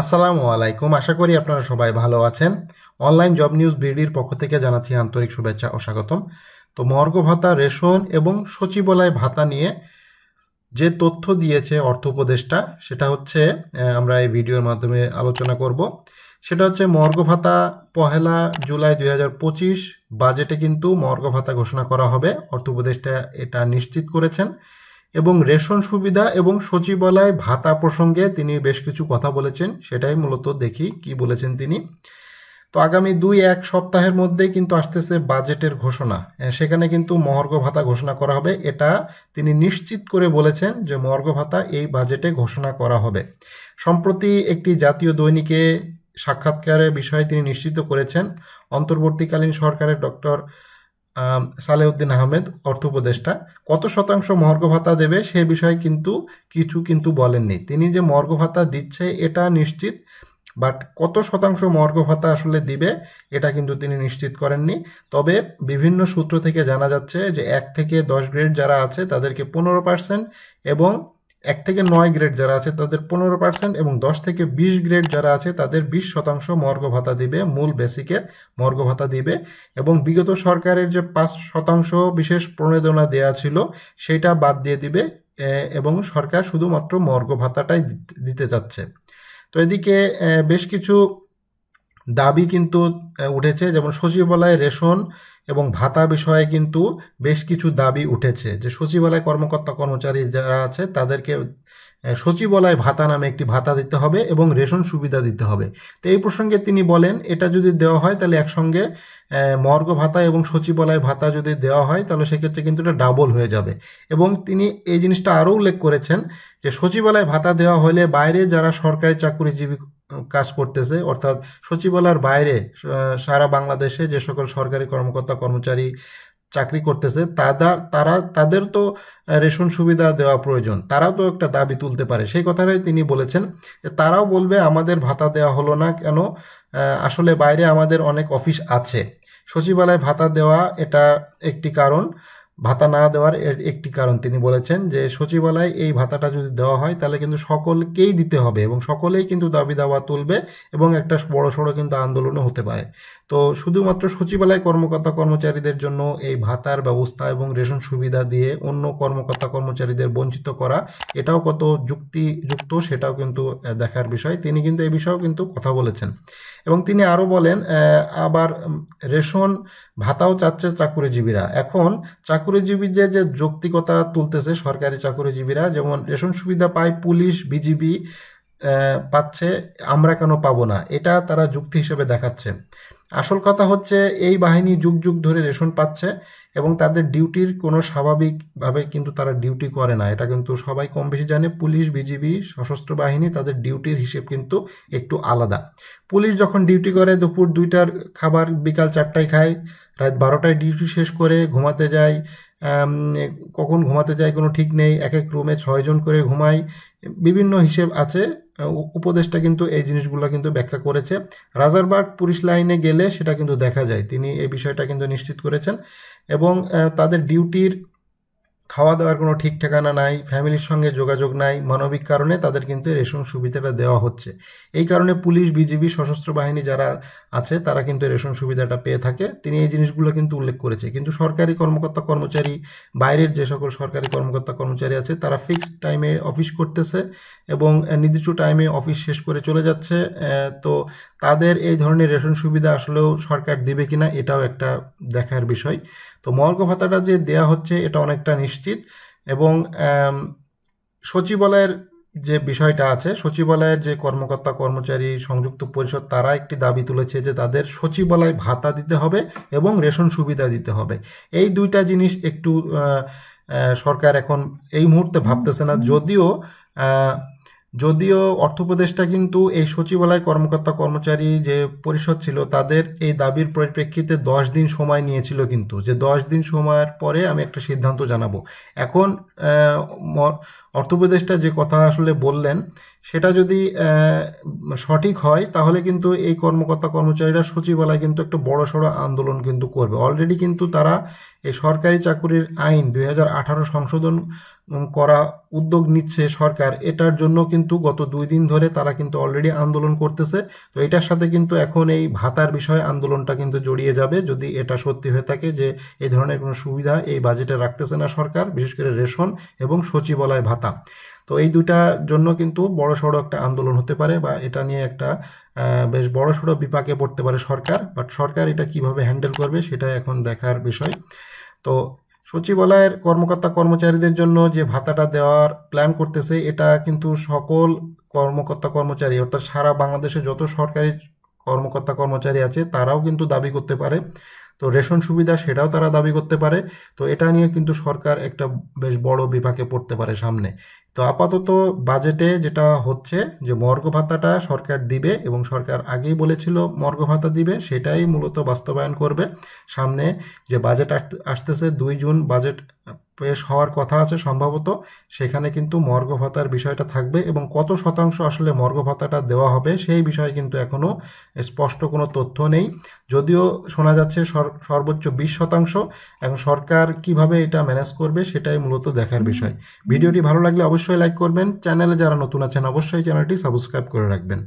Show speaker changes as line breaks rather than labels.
আসসালামু আলাইকুম। আশা করি আপনারা সবাই ভালো আছেন। অনলাইন জব নিউজ বিডির পক্ষ থেকে জানাচ্ছি আন্তরিক শুভেচ্ছা ও স্বাগতম। তো মর্গ ভাতা, রেশন এবং সচিবালয় ভাতা নিয়ে যে তথ্য দিয়েছে অর্থ উপদেষ্টা, সেটা হচ্ছে আমরা এই ভিডিওর মাধ্যমে আলোচনা করব। সেটা হচ্ছে মর্গ ভাতা পহেলা জুলাই দুই হাজার পঁচিশ বাজেটে কিন্তু মর্গ ভাতা ঘোষণা করা হবে। অর্থ উপদেষ্টা এটা নিশ্চিত করেছেন। এবং রেশন সুবিধা এবং সচিবালয় ভাতা প্রসঙ্গে তিনি বেশ কিছু কথা বলেছেন, সেটাই মূলত দেখি কি বলেছেন তিনি। তো আগামী দুই এক সপ্তাহের মধ্যে কিন্তু আসতেছে বাজেটের ঘোষণা। সেখানে কিন্তু মহর্ঘ ভাতা ঘোষণা করা হবে। এটা তিনি নিশ্চিত করে বলেছেন যে মহর্ঘ ভাতা এই বাজেটে ঘোষণা করা হবে। সম্প্রতি একটি জাতীয় দৈনিকে সাক্ষাৎকারের বিষয়ে তিনি নিশ্চিত করেছেন, অন্তর্বর্তীকালীন সরকারের ডক্টর সালেউদ্দিন আহমেদ, অর্থ উপদেষ্টা, কত শতাংশ মর্গ ভাতা দেবে সে বিষয়ে কিন্তু কিছু কিন্তু বলেননি। তিনি যে মর্গ ভাতা দিচ্ছে, এটা নিশ্চিত, বাট কত শতাংশ মর্গ ভাতা আসলে দিবে, এটা কিন্তু তিনি নিশ্চিত করেননি। তবে বিভিন্ন সূত্র থেকে জানা যাচ্ছে যে এক থেকে দশ গ্রেড যারা আছে, তাদেরকে পনেরো পার্সেন্ট এবং এক থেকে নয় গ্রেড যারা আছে তাদের পনেরো পার্সেন্ট এবং দশ থেকে বিশ গ্রেড যারা আছে তাদের বিশ শতাংশ মর্গ ভাতা দিবে, মূল বেসিকের মর্গ ভাতা দিবে এবং বিগত সরকারের যে পাঁচ শতাংশ বিশেষ প্রণোদনা দেয়া ছিল সেটা বাদ দিয়ে দিবে এবং সরকার শুধুমাত্র মর্গ ভাতাটাই দিতে- যাচ্ছে তো এদিকে বেশ কিছু দাবি কিন্তু উঠেছে। যেমন সচিবালয় রেশন এবং ভাতা বিষয়ে কিন্তু বেশ কিছু দাবি উঠেছে যে, সচিবালয় কর্মকর্তা কর্মচারী যারা আছে, তাদেরকে সচিবালয় ভাতা নামে একটি ভাতা দিতে হবে এবং রেশন সুবিধা দিতে হবে। তো এই প্রসঙ্গে তিনি বলেন, এটা যদি দেওয়া হয় তাহলে একসঙ্গে মর্গ ভাতা এবং সচিবালয় ভাতা যদি দেওয়া হয় তাহলে সেক্ষেত্রে কিন্তু এটা ডাবল হয়ে যাবে। এবং তিনি এই জিনিসটা আরও উল্লেখ করেছেন যে, সচিবালয় ভাতা দেওয়া হলে বাইরে যারা সরকারি চাকরিজীবী কাজ করতেছে, অর্থাৎ সচিবালয়ের বাইরে সারা বাংলাদেশে যে সকল সরকারি কর্মকর্তা, কর্মচারী চাকরি করতেছে তারা তারা, তাদের তো রেশন সুবিধা দেওয়া প্রয়োজন। তারাও তো একটা দাবি তুলতে পারে। সেই কথাটাই তিনি বলেছেন। তারাও বলবে, আমাদের ভাতা দেওয়া হলো না কেন? আসলে বাইরে আমাদের অনেক অফিস আছে। সচিবালয় ভাতা দেওয়া এটা একটি কারণ। ভাতা না দেওয়ার এর একটি কারণ তিনি বলেছেন যে, সচিবালয় এই ভাতাটা যদি দেওয়া হয়, তাহলে কিন্তু সকলকেই দিতে হবে এবং সকলেই কিন্তু দাবি দাওয়া তুলবে এবং একটা বড় সড়ো কিন্তু আন্দোলনও হতে পারে। তো শুধুমাত্র সচিবালয় কর্মকর্তা কর্মচারীদের জন্য এই ভাতার ব্যবস্থা এবং রেশন সুবিধা দিয়ে অন্য কর্মকর্তা কর্মচারীদের বঞ্চিত করা, এটাও কত যুক্তিযুক্ত সেটাও কিন্তু দেখার বিষয়। তিনি কিন্তু এই বিষয়েও কিন্তু কথা বলেছেন। এবং তিনি আরও বলেন আবার রেশন ভাতাও চাচ্ছে চাকুরিজীবীরা। এখন চাকুরিজীবীদের যে যৌক্তিকতা তুলতেছে সরকারি চাকুরিজীবীরা, যেমন রেশন সুবিধা পায় পুলিশ, বিজিবি পাচ্ছে, আমরা কেন পাবো না? এটা তারা যুক্তি হিসেবে দেখাচ্ছে। আসল কথা হচ্ছে, এই বাহিনী যুগ যুগ ধরে রেশন পাচ্ছে এবং তাদের ডিউটির কোনো স্বাভাবিকভাবে কিন্তু তারা ডিউটি করে না। এটা কিন্তু সবাই কম বেশি জানে, পুলিশ, বিজিবি, সশস্ত্র বাহিনী তাদের ডিউটির হিসেব কিন্তু একটু আলাদা। পুলিশ যখন ডিউটি করে, দুপুর দুইটার খাবার বিকাল চারটায় খায়, রাত বারোটায় ডিউটি শেষ করে ঘুমাতে যায় কখন ঘুমাতে যায় কোনো ঠিক নেই, এক এক রুমে ছয়জন করে ঘুমায়, বিভিন্ন হিসেব আছে। উ- উপদেষ্টা কিন্তু এই জিনিসগুলো কিন্তু ব্যাখ্যা করেছে। রাজারবাগ পুলিশ লাইনে গেলে সেটা কিন্তু দেখা যায়। তিনি এই বিষয়টা কিন্তু নিশ্চিত করেছেন এবং তাদের ডিউটির খাওয়া দাওয়ার কোনো ঠিক ঠিকানা নাই, ফ্যামিলির সঙ্গে যোগাযোগ নাই, মানবিক কারণে তাদের কিন্তু রেশন সুবিধাটা দেওয়া হচ্ছে। এই কারণে পুলিশ, বিজিবি, সশস্ত্র বাহিনী যারা আছে, তারা কিন্তু রেশন সুবিধাটা পেয়ে থাকে। তিনি এই জিনিসগুলো কিন্তু উল্লেখ করেছে। কিন্তু সরকারি কর্মকর্তা কর্মচারী, বাইরের যে সকল সরকারি কর্মকর্তা কর্মচারী আছে, তারা ফিক্সড টাইমে অফিস করতেছে এবং নির্দিষ্ট টাইমে অফিস শেষ করে চলে যাচ্ছে। তো তাদের এই ধরনের রেশন সুবিধা আসলেও সরকার দিবে কিনা, এটাও একটা দেখার বিষয়। তো মর্গ ভাতাটা যে দেয়া হচ্ছে, এটা অনেকটা নিশ্চিত এবং সচিবালয়ের যে বিষয়টা আছে, সচিবালয়ের যে কর্মকর্তা, কর্মচারী সংযুক্ত পরিষদ, তারা একটি দাবি তুলেছে যে তাদের সচিবালয় ভাতা দিতে হবে এবং রেশন সুবিধা দিতে হবে। এই দুইটা জিনিস একটু সরকার এখন এই মুহূর্তে ভাবতেছে না। যদিও যদিও অর্থ কিন্তু এই সচিবালয় কর্মকর্তা কর্মচারী যে পরিষদ ছিল, তাদের এই দাবির পরিপ্রেক্ষিতে দশ দিন সময় নিয়েছিল কিন্তু। যে দশ দিন সময়ের পরে আমি একটা সিদ্ধান্ত জানাব। এখন অর্থ যে কথা আসলে বললেন, সেটা যদি সঠিক হয়, তাহলে কিন্তু এই কর্মকর্তা কর্মচারীরা সচিবালয় কিন্তু একটা বড় সড়ো আন্দোলন কিন্তু করবে। অলরেডি কিন্তু তারা এই সরকারি চাকুরির আইন দুই হাজার আঠারো সংশোধন করা উদ্যোগ নিচ্ছে সরকার, এটার জন্য কিন্তু গত দুই দিন ধরে তারা কিন্তু অলরেডি আন্দোলন করতেছে। তো এটার সাথে কিন্তু এখন এই ভাতার বিষয়ে আন্দোলনটা কিন্তু জড়িয়ে যাবে যদি এটা সত্যি হয়ে থাকে যে এই ধরনের কোনো সুবিধা এই বাজেটে রাখতেছে না সরকার, বিশেষ করে রেশন এবং সচিবালয় ভাতা। তো এই দুটার জন্য কিন্তু বড় সড়ো একটা আন্দোলন হতে পারে বা এটা নিয়ে একটা বেশ বড় সড়ো বিপাকে পড়তে পারে সরকার। বাট সরকার এটা কীভাবে হ্যান্ডেল করবে সেটা এখন দেখার বিষয়। তো সচিবালয়ের কর্মকর্তা কর্মচারীদের জন্য যে ভাতাটা দেওয়ার প্ল্যান করতেছে, এটা কিন্তু সকল কর্মকর্তা কর্মচারী, অর্থাৎ সারা বাংলাদেশে যত সরকারি কর্মকর্তা কর্মচারী আছে, তারাও কিন্তু দাবি করতে পারে। তো রেশন সুবিধা সেটাও তারা দাবি করতে পারে। তো এটা নিয়ে কিন্তু সরকার একটা বেশ বড় বিভাগে পড়তে পারে সামনে। তো আপাতত বাজেটে যেটা হচ্ছে যে মর্গ ভাতাটা সরকার দিবে এবং সরকার আগেই বলেছিল মর্গ ভাতা দিবে, সেটাই মূলত বাস্তবায়ন করবে। সামনে যে বাজেট আস- আসতেছে দুই জুন, বাজেট পেশ হওয়ার কথা আছে সম্ভবত, সেখানে কিন্তু মর্গ ভাতার বিষয়টা থাকবে এবং কত শতাংশ আসলে মর্গ ভাতাটা দেওয়া হবে সেই বিষয়ে কিন্তু এখনও স্পষ্ট কোনো তথ্য নেই। যদিও শোনা যাচ্ছে সর- সর্বোচ্চ বিশ শতাংশ এবং সরকার কীভাবে এটা ম্যানেজ করবে সেটাই মূলত দেখার বিষয়। ভিডিওটি ভালো লাগলে অবশ্যই লাইক করবেন। চ্যানেলে যারা নতুন আছেন অবশ্যই চ্যানেলটি সাবস্ক্রাইব করে রাখবেন।